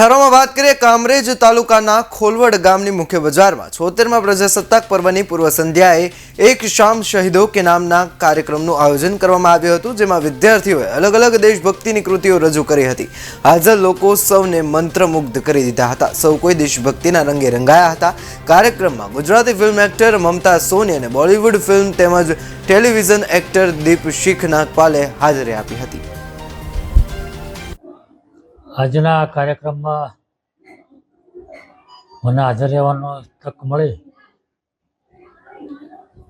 શહેરોમાં વાત કરીએ કામરેજ તાલુકાના ખોલવડ ગામની મુખ્ય બજારમાં. છોતેરમાં પ્રજાસત્તાક પર્વની પૂર્વ સંધ્યાએ એક શામ શહીદો કે નામના કાર્યક્રમનું આયોજન કરવામાં આવ્યું હતું, જેમાં વિદ્યાર્થીઓએ અલગ અલગ દેશભક્તિની કૃતિઓ રજૂ કરી હતી. હાજર લોકો સૌને મંત્રમુગ્ધ કરી દીધા હતા. સૌ કોઈ દેશભક્તિના રંગે રંગાયા હતા. કાર્યક્રમમાં ગુજરાતી ફિલ્મ એક્ટર મમતા સોની અને બોલિવૂડ ફિલ્મ તેમજ ટેલિવિઝન એક્ટર દીપ શીખ નાગપાલે હાજરી આપી હતી. આજના કાર્યક્રમમાં મને હાજર રહેવાનો તક મળી.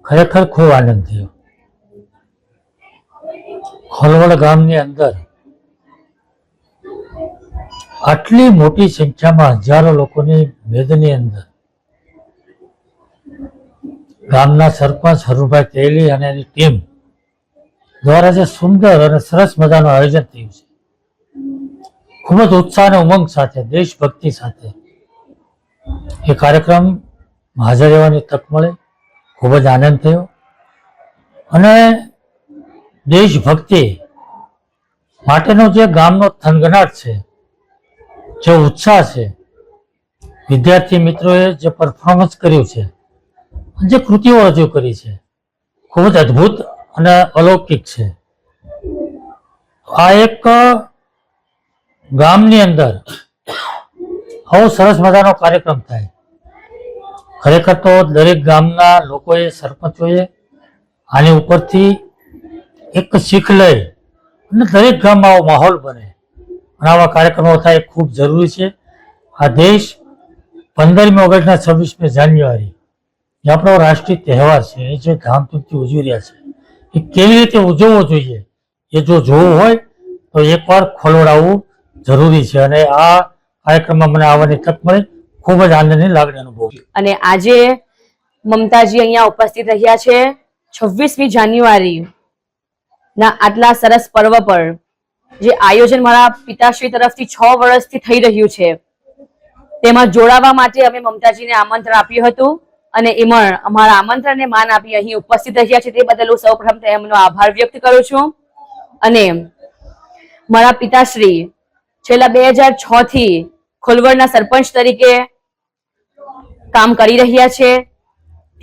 ખરેખર ખૂબ આનંદ થયો. ખોલવડ ગામની અંદર આટલી મોટી સંખ્યામાં હજારો લોકોની મેદની અંદર ગામના સરપંચ હરુભાઈ તેલી અને એની ટીમ દ્વારા જે સુંદર અને સરસ મજાનું આયોજન થયું છે. ખૂબ જ ઉત્સાહ અને ઉમંગ સાથે, દેશભક્તિ સાથે. એ કાર્યક્રમ હાજર રહેવાની તક મળે, ખૂબ જ આનંદ થયો. અને દેશભક્તિ માટેનો જે ગામનો થનગનાટ છે, જે ઉત્સાહ છે, વિદ્યાર્થી મિત્રોએ જે પરફોર્મન્સ કર્યું છે જે કૃતિઓ રજૂ કરી છે, ખૂબ જ અદ્ભુત અને અલૌકિક છે. આ એક ગામની અંદર બહુ સરસ મજાનો કાર્યક્રમ થાય. ખરેખર તો દરેક ગામના લોકોએ સરપંચોએ આની ઉપરથી એક શીખ લઈ અને દરેક ગામમાં આવો માહોલ બને. અને આવા કાર્યક્રમો થાય ખૂબ જરૂરી છે. આ દેશ પંદરમી ઓગસ્ટના છવ્વીસમી જાન્યુઆરી, જે આપણો રાષ્ટ્રીય તહેવાર છે, એ જે ધામધૂમથી ઉજવી રહ્યા છે, એ કેવી રીતે ઉજવવો જોઈએ, એ જો જોવું હોય તો એકવાર ખોલવડાવવું જરૂરી છે અને આ કાર્યક્રમમાં મને આવવાની તક મળી. ખૂબ જ આનંદની લાગણી અનુભવી અને આજે મમતાજી અહીંયા ઉપસ્થિત રહ્યા છે છવ્વીસમી જાન્યુઆરી ના આટલા સરસ પર્વ પર, જે આયોજન મારા પિતાશ્રી તરફથી છ વર્ષથી થઈ રહ્યું છે. તેમાં જોડાવા માટે અમે મમતાજીને આમંત્રણ આપ્યું હતું અને એમાં અમારા આમંત્રણને માન આપી અહીં ઉપસ્થિત રહ્યા છે. તે બદલ હું સૌપ્રથમ એમનો આભાર વ્યક્ત કરું છું. અને મારા પિતાશ્રી છેલ્લા બે હજાર છ થી ખોલવડના સરપંચ તરીકે કામ કરી રહ્યા છે.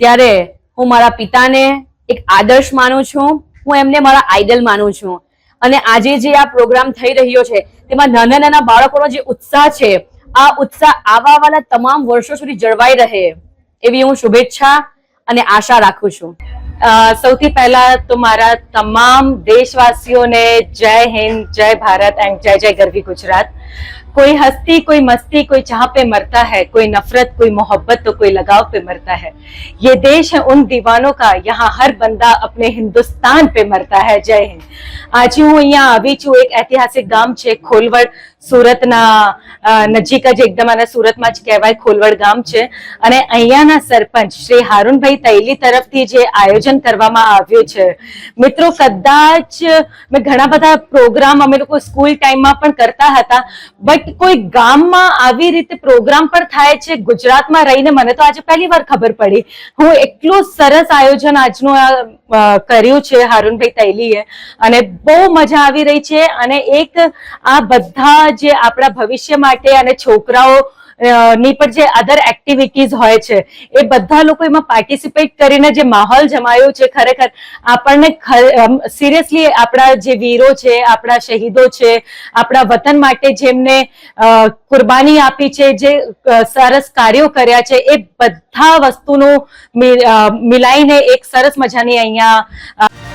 ત્યારે હું મારા પિતાને એક આદર્શ માનું છું. હું એમને મારા આઈડલ માનું છું. અને આજે જે આ પ્રોગ્રામ થઈ રહ્યો છે, તેમાં નાના નાના બાળકોનો જે ઉત્સાહ છે, આ ઉત્સાહ આવા વાળા તમામ વર્ષો સુધી જળવાઈ રહે એવી હું શુભેચ્છા અને આશા રાખું છું. सौथी पहला तुम्हारा तमाम देशवासियों ने जय हिंद, जय भारत एंड जय जय गर्वी गुजरात। कोई हस्ती, कोई मस्ती, कोई चाह पे मरता है, कोई नफरत, कोई मोहब्बत तो कोई लगाव पे मरता है। ये देश है उन दीवानों का, यहाँ हर बंदा अपने हिंदुस्तान पे मरता है। जय हिंद। आज हूँ यहाँ, अभी છું एक ऐतिहासिक गाँव છે સુરતના નજીક જ એકદમ અને સુરતમાં જ કહેવાય ખોલવડ ગામ છે. અને અહીંયાના સરપંચ શ્રી હારુનભાઈ તૈલી તરફથી જે આયોજન કરવામાં આવ્યું છે. મિત્રો, કદાચ મેં ઘણા બધા પ્રોગ્રામ અમે લોકો સ્કૂલ ટાઈમમાં પણ કરતા હતા, બટ કોઈ ગામમાં આવી રીતે પ્રોગ્રામ પણ થાય છે? ગુજરાતમાં રહીને મને તો આજે પહેલી વાર ખબર પડી. હું એટલું સરસ આયોજન આજનું આ કર્યું છે હારુનભાઈ તૈલીએ. અને બહુ મજા આવી રહી છે. અને એક આ બધા જે આપણા ભવિષ્ય માટે અને છોકરાઓ ની પણ જે અધર એક્ટિવિટીઝ હોય છે, એ બધા લોકો એમાં પાર્ટિસિપેટ કરીને જે માહોલ જમાયો છે ખરેખર, આપણને સિરિયસલી આપણા જે વીરો છે, આપણા શહીદો છે, આપણા વતન માટે જેમને કુરબાની આપી છે, જે સરસ કાર્યો કર્યા છે, એ બધા વસ્તુનું મિલાઈને એક સરસ મજાની અહીંયા